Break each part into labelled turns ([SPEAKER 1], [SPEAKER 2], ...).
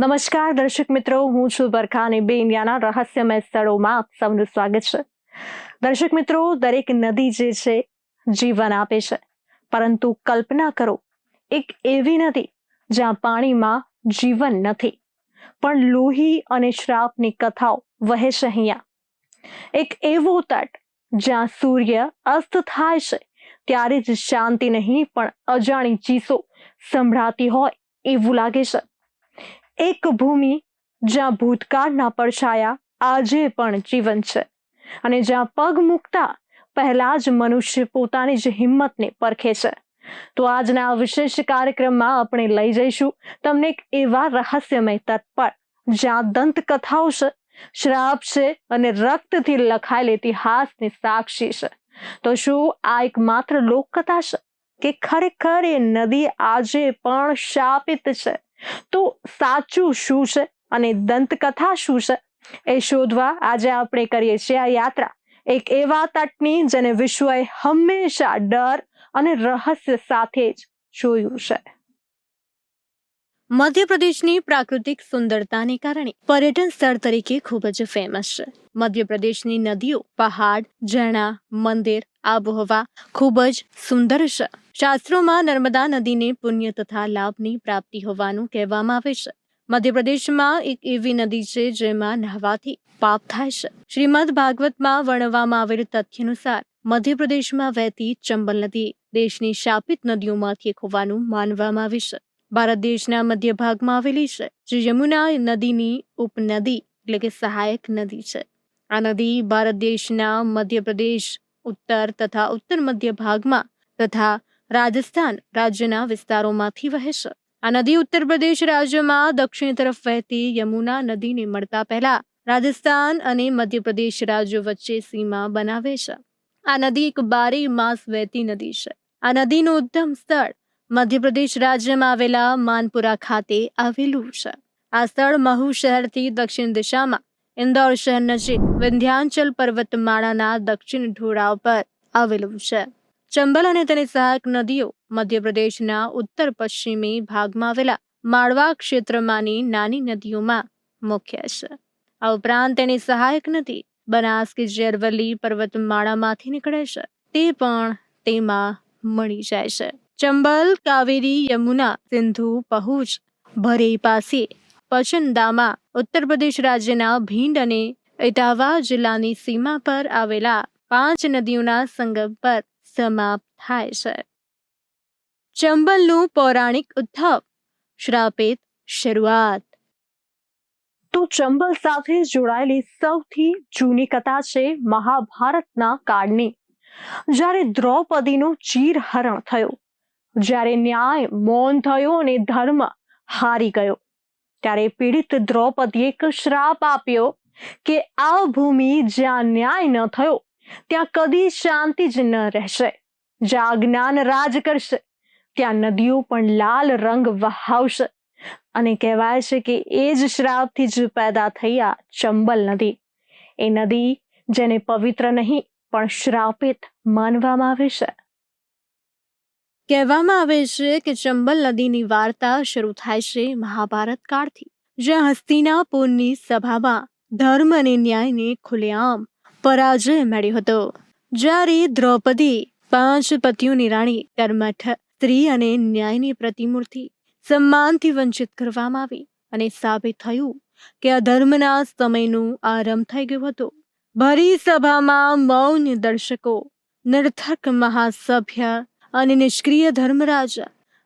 [SPEAKER 1] નમસ્કાર દર્શક મિત્રો, હું છું બરખા અને બે ઇન્ડિયાના રહસ્યમય સ્થળોમાં આપ સૌનું સ્વાગત છે. દર્શક મિત્રો, દરેક નદી જે છે, જીવન આપે છે. પરંતુ કલ્પના કરો, એક એવી નદી જ્યાં પાણીમાં જીવન નથી, પણ લોહી અને શ્રાપની કથાઓ વહે છે અહીંયા. એક એવો તટ જ્યાં સૂર્ય અસ્ત થાય છે, ત્યારે જ શાંતિ નહીં, પણ અજાણી ચીસો સંભળાતી હોય એવું લાગે છે. એક ભૂમિ જ્યાં ભૂતકાળના પડછાયા આજે પણ જીવન છે અને જ્યાં પગ મૂકતા પહેલા જ મનુષ્ય પોતાની જ હિંમતને પરખે છે. તો આજના વિશેષ કાર્યક્રમમાં આપણે લઈ જઈશું તમને એક એવા રહસ્યમય તટ પર જ્યાં દંતકથાઓ છે શ્રાપ છે અને રક્તથી લખાયેલ ઇતિહાસની સાક્ષી છે. તો શું આ એક માત્ર લોકકથા છે કે ખરેખર એ નદી આજે પણ શાપિત છે? તો સાચું શું છે અને દંતકથા શું છે? એ શોધવા આજે આપણે કરીએ છીએ આ યાત્રા. એક એવા તટની જેને વિશ્વએ હંમેશા ડર અને રહસ્ય સાથે જ જોયું છે. મધ્યપ્રદેશની પ્રાકૃતિક સુંદરતાને કારણે પર્યટન સ્થળ તરીકે ખૂબ જ ફેમસ છે. મધ્યપ્રદેશની નદીઓ, પહાડ, ઝરણા, મંદિર, આબોહવા ખૂબ જ સુંદર છે. શાસ્ત્રોમાં નર્મદા નદીને પુણ્ય તથા લાભની પ્રાપ્તિ હોવાનું કહેવામાં આવે છે. મધ્યપ્રદેશમાં એક એવી નદી છે જેમાં નહાવાથી પાપ થાય છે. શ્રીમદ ભાગવતમાં વર્ણવવામાં આવેલ તથ્ય અનુસાર, મધ્યપ્રદેશમાં વહેતી ચંબલ નદી દેશની શાપિત નદીઓમાંથી એક હોવાનું માનવામાં આવે છે. ભારત દેશના મધ્ય ભાગમાં આવેલી છે, જે યમુના નદીની ઉપનદી એટલે કે સહાયક નદી છે. આ નદી ભારત દેશના મધ્યપ્રદેશ, ઉત્તર તથા ઉત્તર મધ્ય ભાગમાં તથા રાજસ્થાન રાજ્યના વિસ્તારોમાંથી વહે છે. આ નદી ઉત્તર પ્રદેશ રાજ્યમાં દક્ષિણ તરફ વહેતી યમુના નદીને મળતા પહેલા રાજસ્થાન અને મધ્યપ્રદેશ રાજ્યો વચ્ચે સીમા બનાવે છે. આ નદી એક બારે માસ વહેતી નદી છે. આ નદીનું ઉદ્ગમ સ્થળ મધ્યપ્રદેશ રાજ્યમાં આવેલા માનપુરા ખાતે આવેલું છે. આ સ્થળ મહુ શહેરથી દક્ષિણ દિશામાં ઇન્દોર શહેર નજીક વિંધ્યાંચલ પર્વતમાળાના દક્ષિણ ઢોળાવ પર આવેલું છે. ચંબલ અને તેની સહાયક નદીઓ મધ્યપ્રદેશના ઉત્તર પશ્ચિમી ભાગમાં આવેલા માળવા ક્ષેત્રમાંની નાની નદીઓમાં મુખ્ય છે. આ ઉપરાંત તેની સહાયક નદી બનાસ કે જેરવલી પર્વતમાળામાંથી નીકળે છે. તે પણ તેમાં મળી જાય છે. ચંબલ, કાવેરી, યમુના, સિંધુ પહુજ ભરે પાસે પચનદામાં ઉત્તર પ્રદેશ રાજ્યના ભીંડ અને ઇટાવા જિલ્લાની સીમા પર આવેલા પાંચ નદીઓના સંગમ પર સમાપ્ત થાય છે. ચંબલનું પૌરાણિક ઉદ્ભવ શ્રાપિત, શરૂઆત. તો ચંબલ સાથે જોડાયેલી સૌથી જૂની કથા છે મહાભારતના કાળની. જ્યારે દ્રૌપદીનું ચીરહરણ થયું જ્યારે ન્યાય, મૌન થયો અને ધર્મ હારી ગયો. ત્યારે પીડિત દ્રૌપદીએ એક શ્રાપ આપ્યો કે આ ભૂમિ જ્યાં ન્યાય ન થયો, ત્યાં કદી શાંતિ જ ન રહેશે. જ્યાં જ્ઞાન રાજ કરશે, ત્યાં નદીઓ પણ લાલ રંગ વહાવશે. અને કહેવાય છે કે એ જ શ્રાપથી જ પેદા થઈ આ ચંબલ નદી. એ નદી જેને પવિત્ર નહીં, પણ શ્રાપિત માનવામાં આવે છે. કહેવામાં આવે છે કે ચંબલ નદીની વાર્તા શરૂ થાય છે મહાભારત કાળથી જ્યાં હસ્તિનાપુરની સભામાં ધર્મ અને ન્યાયને ખુલ્લેઆમ પરાજય મળ્યો હતો. જ્યારે દ્રૌપદી પાંચ પતિઓની રાણી કર્મઠ, સ્ત્રી અને ન્યાયની પ્રતિમૂર્તિ સન્માનથી વંચિત કરવામાં આવી અને સાબિત થયું કે અધર્મના સમયનું આરંભ થઈ ગયો હતો. ભરી સભામાં મૌન દર્શકો નિર્થક મહાસભ્ય અને નિષ્ક્રિય ધર્મરાજ.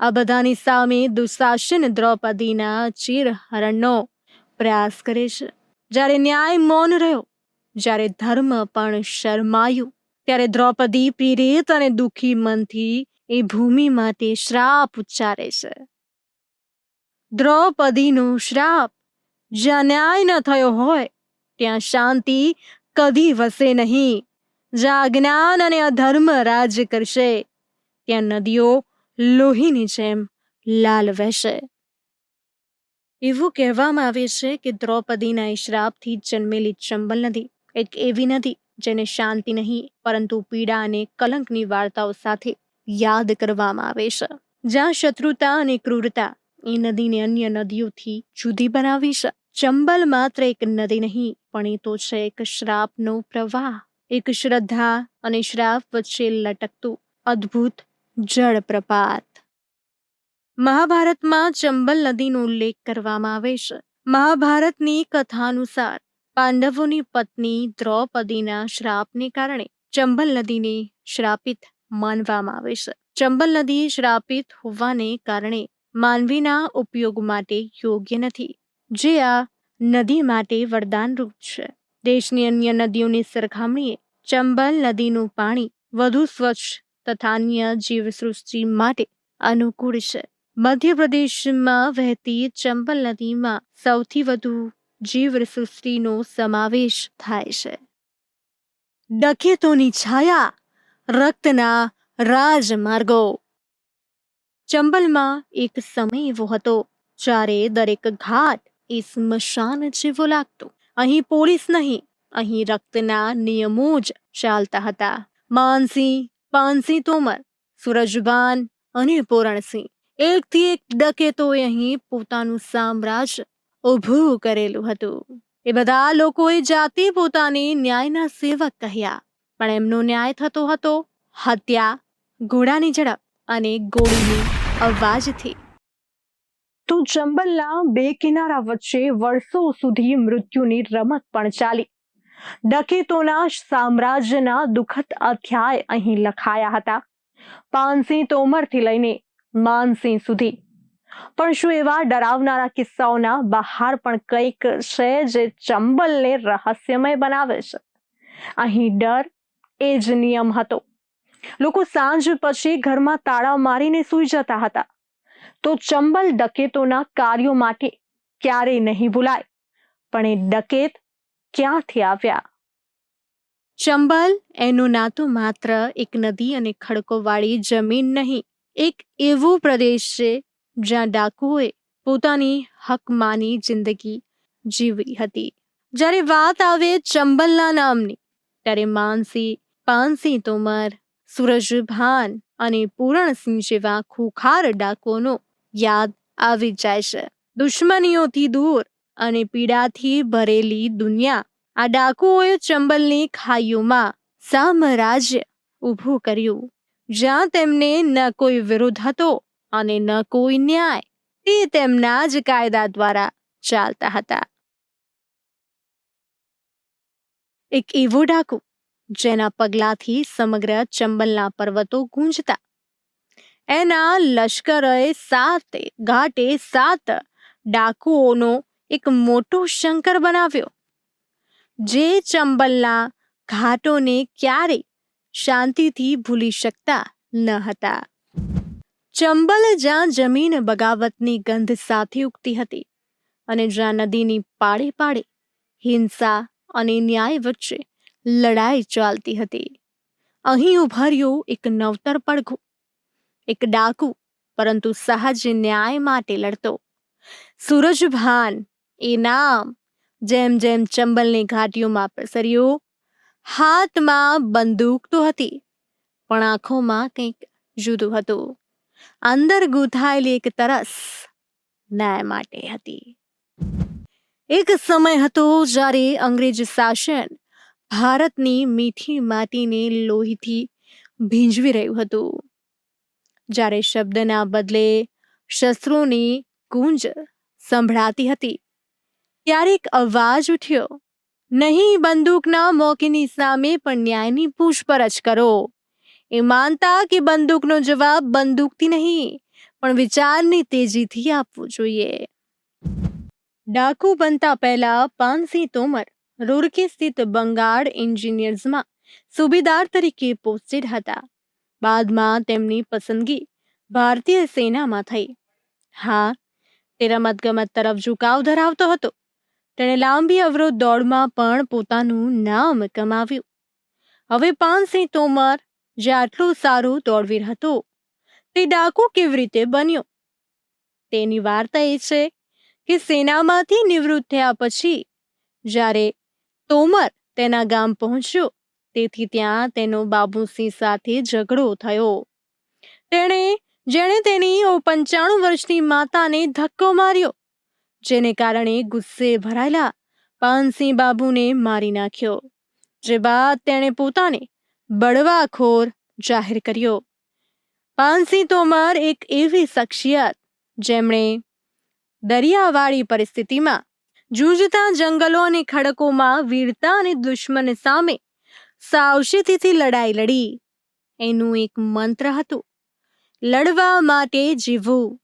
[SPEAKER 1] આ બધાની સામે દુશાસન દ્રૌપદીના ચીરહરણનો પ્રયાસ કરે છે. જ્યારે ન્યાય મૌન રહ્યો, જ્યારે ધર્મ પણ શરમાયું, ત્યારે દ્રૌપદી પીડિત અને દુઃખી મનથી એ ભૂમિ માટે શ્રાપ ઉચ્ચારે છે. દ્રૌપદીનો શ્રાપ જ્યાં ન્યાય ન થયો હોય, ત્યાં શાંતિ કદી વસે નહીં. જ્યાં અજ્ઞાન અને અધર્મ રાજ કરશે ત્યાં નદીઓ લોહીની જેમ લાલ વહેશે. એવું કહેવામાં આવે છે કે દ્રૌપદીના શ્રાપથી જન્મેલી ચંબલ નદી એક એવી નદી જેને શાંતિ નહીં, પરંતુ પીડા અને કલંકની વાર્તાઓ સાથે યાદ કરવામાં આવે છે. જ્યાં શત્રુતા અને ક્રૂરતા એ નદીને અન્ય નદીઓથી જુદી બનાવી છે. ચંબલ માત્ર એક નદી નહીં, પણ એ તો છે એક શ્રાપનો પ્રવાહ. એક શ્રદ્ધા અને શ્રાપ વચ્ચે લટકતું અદ્ભુત જળ પ્રપાત. મહાભારતમાં ચંબલ નદીનો ઉલ્લેખ કરવામાં આવે છે. મહાભારતની કથા અનુસાર પાંડવોની પત્ની દ્રૌપદીના શ્રાપને કારણે ચંબલ નદીને શ્રાપિત માનવામાં આવે છે. ચંબલ નદી શ્રાપિત હોવાને કારણે માનવીના ઉપયોગ માટે યોગ્ય નથી, જે આ નદી માટે વરદાનરૂપ છે. દેશની અન્ય નદીઓની સરખામણીએ ચંબલ નદીનું પાણી વધુ સ્વચ્છ તથા અન્ય જીવસૃષ્ટિ માટે અનુકૂળ છે. મધ્યપ્રદેશમાં વહેતી ચંબલ નદીમાં સૌથી વધુ જીવસૃષ્ટિનો સમાવેશ થાય છે. ડકેતોની છાયા રક્તના રાજમાર્ગો. ચંબલમાં એક સમય એવો હતો જ્યારે દરેક ઘાટ એ સ્મશાન જેવો લાગતો. અહીં પોલીસ નહીં, અહીં રક્તના નિયમો જ ચાલતા હતા. માનસિંહ પાનસિંહ તોમર સુરજભાન અને પૂરણસિંહ એકથી એક ડકેતોએ અહીં પોતાનું સામ્રાજ્ય ઊભું કરેલું હતું. એ બધા લોકોએ જાતે પોતાને ન્યાયના સેવક કહ્યા, પણ એમનો ન્યાય થતો હતો હત્યા, ઘોડાની ઝડપ અને ગોળીની અવાજથી. તો ચંબલના બે કિનારા વચ્ચે વર્ષો સુધી મૃત્યુની રમત પણ ચાલી. ડકેતોના સામ્રાજ્યના દુઃખદ અધ્યાય અહીં લખાયા હતા. પાનસિંહ તોમરથી લઈને માનસિંહ સુધી. પણ શું એવા ડરાવનારા કિસ્સાઓના બહાર પણ કંઈક છે જે ચંબલને રહસ્યમય બનાવે છે? અહીં ડર એ જ નિયમ હતો. લોકો સાંજ પછી ઘરમાં તાળા મારીને સૂઈ જતા હતા. તો ચંબલ ડકેતોના કાર્યો માટે ક્યારેય નહીં ભૂલાય. પણ એ ડકેત ક્યાંથી આવ્યા? ચંબલ, એનું ના તો માત્ર એક નદી અને ખડકોવાળી જમીન નહીં, એક એવો પ્રદેશ છે જ્યાં ડાકુઓએ પોતાની હકમાની જિંદગી જીવી હતી. જ્યારે વાત આવે ચંબલના નામની, ત્યારે માનસી પાનસિંહ તોમર, સૂરજભાન અને પૂરણસિંહ જેવા ખુખાર ડાકોનો યાદ આવી જાય છે. દુશ્મનીઓથી દૂર અને પીડાથી ભરેલી દુનિયા આ ડાકુઓએ ચંબલની ખાઈઓમાં સામ્રાજ્ય ઊભું કર્યું. જ્યાં તેમને ન કોઈ વિરોધ હતો અને ન કોઈ ન્યાય, તે તેમના જ કાયદા દ્વારા ચાલતા હતા. એક એવો ડાકુ, જેના પગલાથી સમગ્ર ચંબલના પર્વતો ગુંજતા. એના લશ્કરે સાત, ઘાટે સાત ડાકુઓનો એક મોટો શંકર બનાવ્યો. જે ચંબલના ઘાટોને ક્યારે શાંતિથી ભૂલી શકતા ન હતા. ચંબલ જ્યાં જમીન બગાવતની ગંધ સાથે ઉગતી હતી અને જ્યાં નદીની પાળે પાડે હિંસા અને ન્યાય વચ્ચે લડાઈ ચાલતી હતી. અહીં ઉભર્યો એક નવતર પડઘો, એક ડાકુ, પરંતુ સહજ ન્યાય માટે લડતો. સૂરજભાન એ નામ જેમ જેમ ચંબલની ઘાટીઓમાં પ્રસર્યું, હાથમાં બંદૂક તો હતી, પણ આંખોમાં કંઈક જુદું હતું. અંદર ગૂંથાયેલી એક તરસ ન્યાય માટે હતી. એક સમય હતો જ્યારે અંગ્રેજ શાસન ભારતની મીઠી માટીને લોહીથી ભીંજવી રહ્યું હતું. જ્યારે શબ્દના બદલે શસ્ત્રોની ગુંજ સંભળાતી હતી ત્યારે એક અવાજ ઉઠ્યો, નહીં, બંદૂકના મોકીની સામે પણ ન્યાયની પૂછપરછ કરો. એ માનતા કે બંદૂકનો જવાબ બંદૂકથી નહીં, પણ વિચારની તેજીથી આપવો જોઈએ. ડાકુ બનતા પહેલા પાનસિંહ તોમર રૂરકી સ્થિત બંગાળ એન્જિનિયર્સમાં સુબેદાર તરીકે પોસ્ટેડ હતા. બાદમાં તેમની પસંદગી ભારતીય સેનામાં થઈ. હા તે રમતગમત તરફ ઝુકાવ ધરાવતો હતો. તેણે લાંબી અવરોધ દોડમાં પણ પોતાનું નામ કમાવ્યું. હવે પાનસિંહ તોમર જે આટલું સારું દોડવીર હતો, તે ડાકુ કેવી રીતે બન્યો? તેની વાર્તા એ છે કે સેનામાંથી નિવૃત્ત થયા પછી, જ્યારે તોમર તેના ગામ પહોંચ્યો, તેથી ત્યાં તેનો બાબુસિંહ સાથે ઝઘડો થયો. તેણે, જેણે તેની પંચાણું વર્ષની માતાને ધક્કો માર્યો. જેને કારણે ગુસ્સે ભરાયેલા પાનસિંહ બાબુને મારી નાખ્યો, જે બાદ તેણે પોતાને બળવાખોર જાહેર કર્યો. પાનસિંહ તોમર એક એવી શખ્સિયત જેમણે દરિયાવાળી પરિસ્થિતિમાં જૂજતા જંગલો અને ખડકોમાં વીરતા અને દુશ્મન સામે સાવચેતીથી લડાઈ લડી. એનું એક મંત્ર હતું, લડવા માટે જીવવું,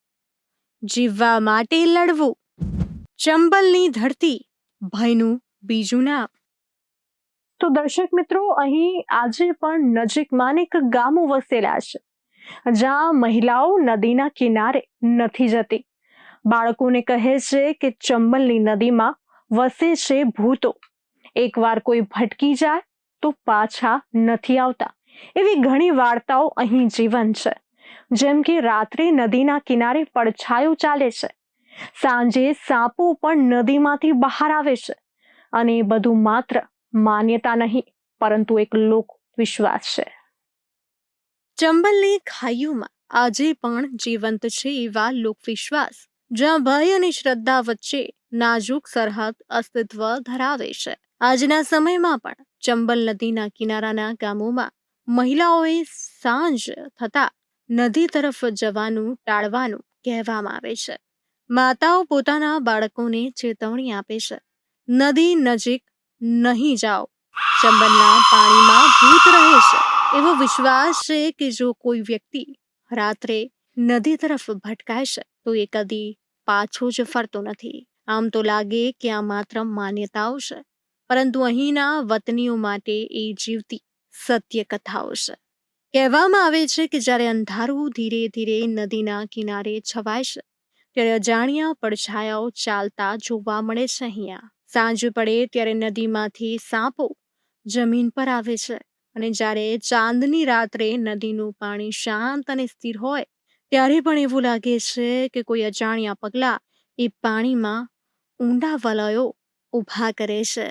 [SPEAKER 1] જીવવા માટે લડવું. ચંબલની ધરતી, ભયનું બીજું નામ. તો દર્શક મિત્રો, અહીં આજે પણ નજીકમાં એક ગામો વસેલા છે, જ્યાં મહિલાઓ નદીના કિનારે નથી જતી. બાળકોને કહે છે કે ચંબલની નદીમાં વસે છે ભૂતો. એકવાર કોઈ ભટકી જાય, તો પાછા નથી આવતા. એવી ઘણી વાર્તાઓ અહીં જીવન છે, જેમ કે રાત્રે નદીના કિનારે પડછાયો ચાલે છે. સાંજે સાપો પણ નદીમાંથી બહાર આવે છે અને એ બધું માત્ર માન્યતા નહીં, પરંતુ એક લોક વિશ્વાસ છે. ચંબલની ખાઈઓમાં આજે પણ જીવંત છે એવા લોકવિશ્વાસ, જ્યાં ભય અને શ્રદ્ધા વચ્ચે નાજુક સરહદ અસ્તિત્વ ધરાવે છે. આજના સમયમાં પણ ચંબલ નદીના કિનારાના ગામોમાં મહિલાઓએ સાંજ થતા નદી તરફ જવાનું ટાળવાનું કહેવામાં આવે છે. માતાઓ પોતાના બાળકોને ચેતવણી આપે છે. નદી નજીક નહીં જાઓ. ચંબલના પાણીમાં ભૂત રહે છે. એવો વિશ્વાસ છે કે જો કોઈ વ્યક્તિ રાત્રે નદી તરફ ભટકાય છે, તો એ કદી પાછો જ ફરતો નથી. આમ તો લાગે કે આ માત્ર માન્યતાઓ છે. પરંતુ અહીંના વતનીઓ માટે એ જીવતી સત્ય કથાઓ છે. કહેવામાં આવે છે કે જ્યારે અંધારું ધીરે ધીરે નદીના કિનારે છવાય છે ત્યારે અજાણ્યા પડછાયાઓ ચાલતા જોવા મળે છે અહીંયા. સાંજ પડે ત્યારે નદીમાંથી સાપો જમીન પર આવે છે અને જ્યારે ચાંદની રાત્રે નદીનું પાણી શાંત અને સ્થિર હોય, ત્યારે પણ એવું લાગે છે કે કોઈ અજાણ્યા પગલા એ પાણીમાં ઊંડા વલયો ઊભા કરે છે.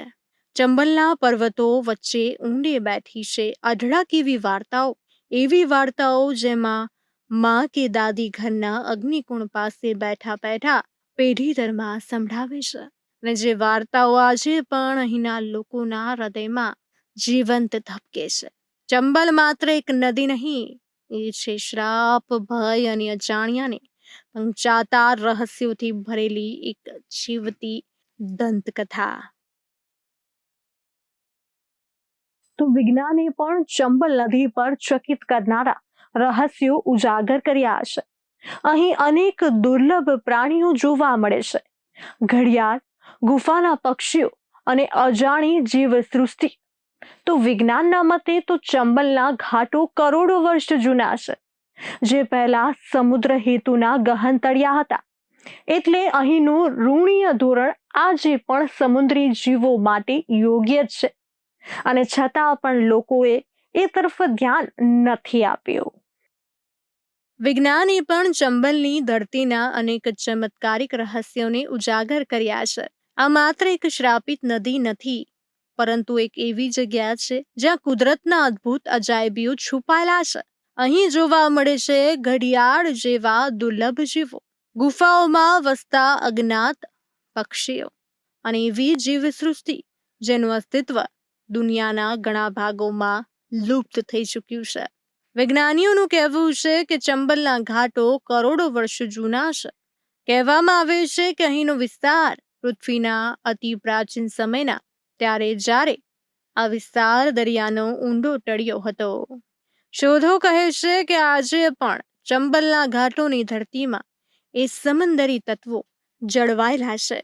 [SPEAKER 1] ચંબલના પર્વતો વચ્ચે ઊંડે બેઠી છે અઢળક એવી વાર્તાઓ એવી વાર્તાઓ જેમાં માં કે દાદી ઘરના અગ્નિકુંડ પાસે બેઠા બેઠા પેઢી દરમાં સંભળાવે છે. અને જે વાર્તાઓ આજે પણ અહીંના લોકોના હૃદયમાં જીવંત ધબકે છે. ચંબલ માત્ર એક નદી નહીં, એ છે શ્રાપ, ભય અને અજાણ્યાને પંચાતા રહસ્યોથી ભરેલી એક જીવતી દંતકથા. તો વિજ્ઞાને પણ ચંબલ નદી પર ચકિત કરનારા રહસ્યો ઉજાગર કર્યા છે અહીં અનેક દુર્લભ પ્રાણીઓ જોવા મળે છે. ઘડિયાળ, ગુફાના પક્ષીઓ અને અજાણી જીવ સૃષ્ટિ તો વિજ્ઞાનના મતે તો ચંબલના ઘાટો કરોડો વર્ષ જૂના છે. જે પહેલા સમુદ્ર હેતુના ગહન તળિયા હતા. એટલે અહીંનું ઋણીય ધોરણ આજે પણ સમુદ્રી જીવો માટે યોગ્ય છે. અને છતાં પણ લોકોએ એ તરફ ધ્યાન નથી આપ્યું. વિજ્ઞાને પણ ચંબલની ધરતીના અનેક ચમત્કારિક રહસ્યોને ઉજાગર કર્યા છે. આ માત્ર એક શ્રાપિત નદી નથી, પરંતુ એક એવી જગ્યા છે જ્યાં કુદરતના અદ્ભુત અજાયબીઓ છુપાયેલા છે. અહીં જોવા મળે છે ઘડિયાળ જેવા દુર્લભ જીવો. ગુફાઓમાં વસતા અજ્ઞાત પક્ષીઓ અને એવી જીવસૃષ્ટિ જેનું અસ્તિત્વ દુનિયાના ઘણા ભાગોમાં લુપ્ત થઈ ચૂક્યું છે. વિજ્ઞાનીઓનું કહેવું છે કે ચંબલના ઘાટો કરોડો વર્ષ જૂના છે. કહેવામાં આવે છે કે અહીંનો વિસ્તાર પૃથ્વીના અતિ પ્રાચીન સમયના ત્યારે જ્યારે આ વિસ્તાર દરિયાનો ઊંડો ટળ્યો હતો. શોધો કહે છે કે આજે પણ ચંબલના ઘાટોની ધરતીમાં એ સમંદરી તત્વો જળવાયેલા છે,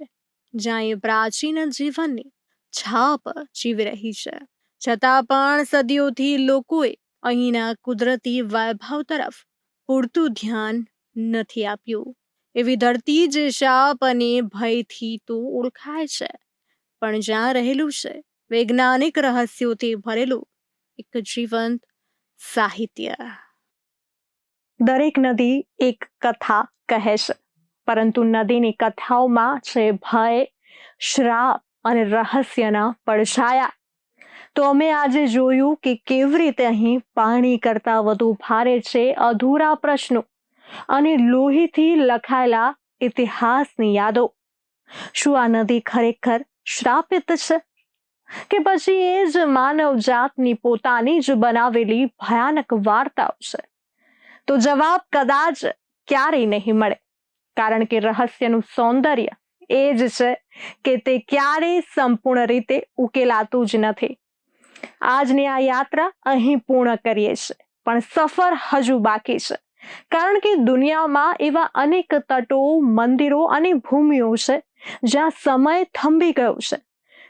[SPEAKER 1] જ્યાં એ પ્રાચીન જીવનની છાપ જીવી રહી છે. છતાં પણ સદીઓથી લોકોએ અહીંના કુદરતી વૈભવ તરફ પૂરતું ધ્યાન નથી આપ્યું. એવી ધરતી જે શાપ અને ભયથી તો ઓળખાય છે. પણ જ્યાં રહેલું છે, વૈજ્ઞાનિક રહસ્યોથી ભરેલું એક જીવંત સાહિત્ય. દરેક નદી એક કથા કહે છે, પરંતુ નદીની કથાઓમાં છે ભય, શ્રાપ અને રહસ્યના પડછાયા. તો અમે આજે જોયું કે કેવી રીતે અહીં પાણી કરતાં વધુ ભારે છે અધૂરા પ્રશ્નો
[SPEAKER 2] અને લોહીથી લખાયેલા ઇતિહાસની યાદો. શું આ નદી ખરેખર શ્રાપિત છે? કે પછી એ જ માનવ જાતની પોતાની જ બનાવેલી ભયાનક વાર્તાઓ છે? તો જવાબ કદાચ ક્યારેય નહીં મળે, કારણ કે રહસ્યનું સૌંદર્ય એ જ છે કે તે ક્યારેય સંપૂર્ણ રીતે ઉકેલાતું જ નથી. આજની આ યાત્રા અહીં પૂર્ણ કરીએ છીએ. પણ સફર હજુ બાકી છે. કારણ કે દુનિયામાં એવા અનેક તટો, મંદિરો અને ભૂમિઓ છે, જ્યાં સમય થંભી ગયો છે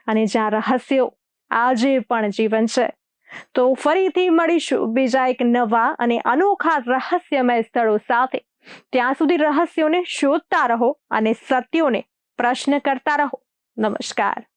[SPEAKER 2] અને જ્યાં રહસ્યો આજે પણ જીવન છે. તો ફરીથી મળીશું બીજા એક નવા અને અનોખા રહસ્યમય સ્થળો સાથે. ત્યાં સુધી રહસ્યોને શોધતા રહો અને સત્યોને પ્રશ્ન કરતા રહો. નમસ્કાર.